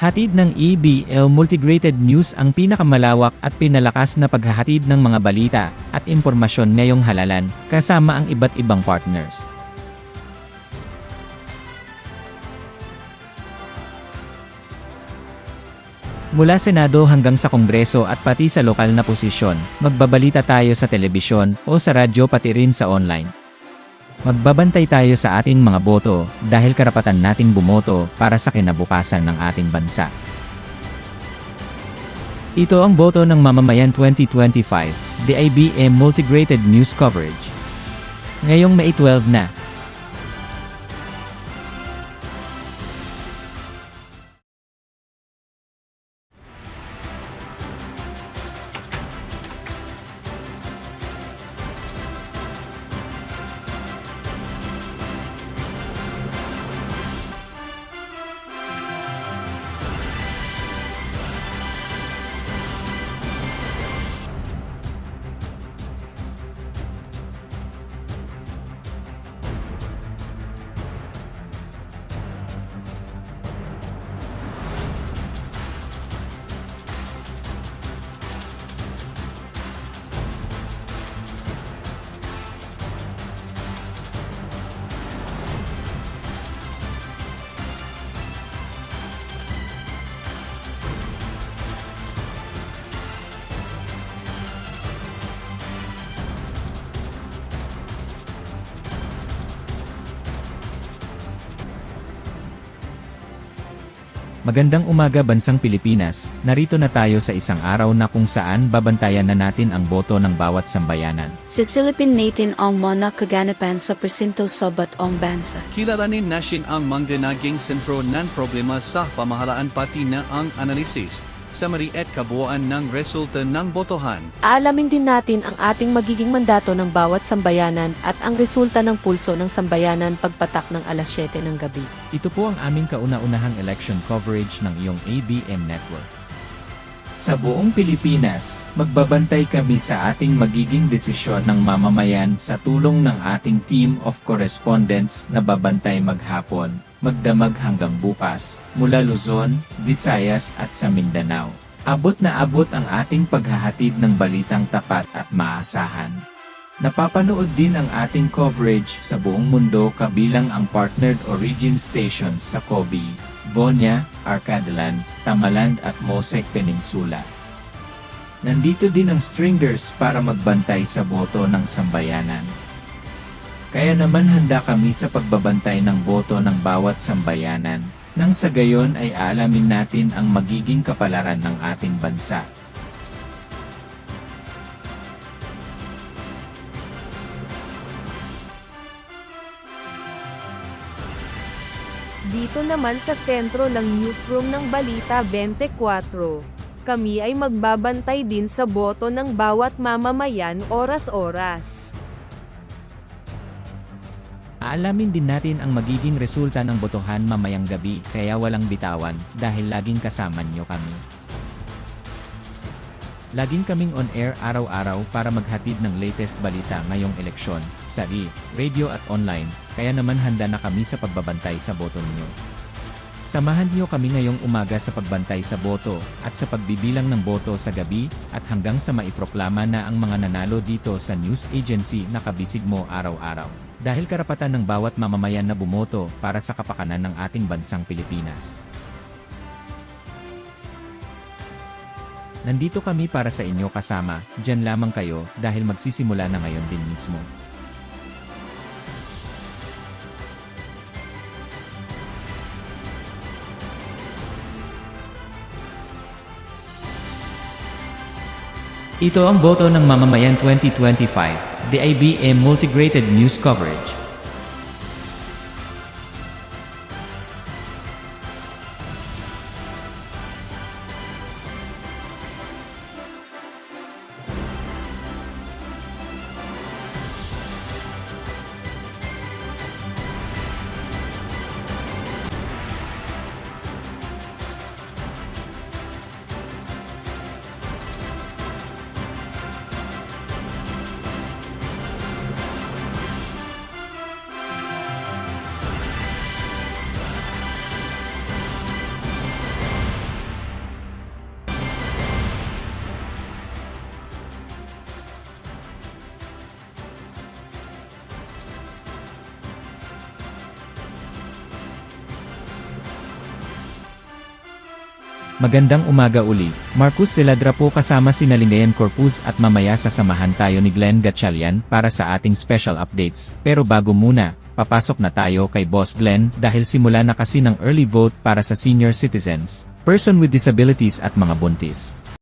Hatid ng EBL Multigrated News ang pinakamalawak at pinalakas na paghahatid ng mga balita at impormasyon ngayong halalan, kasama ang iba't ibang partners. Mula Senado hanggang sa Kongreso at pati sa lokal na posisyon, magbabalita tayo sa telebisyon o sa radyo pati rin sa online. Magbabantay tayo sa ating mga boto dahil karapatan nating bumoto para sa kinabukasan ng ating bansa. Ito ang boto ng mamamayan 2025, the IBM Multigrated News Coverage. Ngayong May 12 na, Magandang umaga bansang Pilipinas, narito na tayo sa isang araw na kung saan babantayan na natin ang boto ng bawat sambayanan. Sisilipin natin ang mga kaganapan sa presinto sa batong bansa. Kilalanin natin ang mga naging sentro ng problema sa pamahalaan pati na ang analisis, summary at kabuuan ng resulta ng botohan. Aalamin din natin ang ating magiging mandato ng bawat sambayanan at ang resulta ng pulso ng sambayanan pagpatak ng alas 7 ng gabi. Ito po ang aming kauna-unahang election coverage ng iyong ABM network. Sa buong Pilipinas, magbabantay kami sa ating magiging desisyon ng mamamayan sa tulong ng ating team of correspondents na babantay maghapon, magdamag hanggang bukas, mula Luzon, Visayas at sa Mindanao. Abot na abot ang ating paghahatid ng balitang tapat at maasahan. Napapanood din ang ating coverage sa buong mundo kabilang ang partnered origin stations sa Kobe, Vonia, Arcadalan, Tamaland at Mosek Peninsula. Nandito din ang stringers para magbantay sa boto ng sambayanan. Kaya naman handa kami sa pagbabantay ng boto ng bawat sambayanan, nang sa gayon ay aalamin natin ang magiging kapalaran ng ating bansa. Dito naman sa sentro ng newsroom ng Balita 24, kami ay magbabantay din sa boto ng bawat mamamayan oras-oras. Aalamin din natin ang magiging resulta ng botohan mamayang gabi kaya walang bitawan dahil laging kasama nyo kami. Laging kaming on air araw-araw para maghatid ng latest balita ngayong eleksyon, sa i, radio at online, kaya naman handa na kami sa pagbabantay sa boto ninyo. Samahan niyo kami ngayong umaga sa pagbantay sa boto at sa pagbibilang ng boto sa gabi at hanggang sa maiproklama na ang mga nanalo dito sa news agency na kabisig mo araw-araw. Dahil karapatan ng bawat mamamayan na bumoto para sa kapakanan ng ating bansang Pilipinas. Nandito kami para sa inyo kasama, dyan lamang kayo dahil magsisimula na ngayon din mismo. Ito ang boto ng mamamayan 2025, the IBM Multigrated News Coverage. Magandang umaga uli. Marcus Celadra po kasama si Nalingayan Corpus at mamaya sasamahan tayo ni Glenn Gatchalian para sa ating special updates. Pero bago muna, papasok na tayo kay Boss Glenn dahil simula na kasi ng early vote para sa senior citizens, person with disabilities at mga buntis.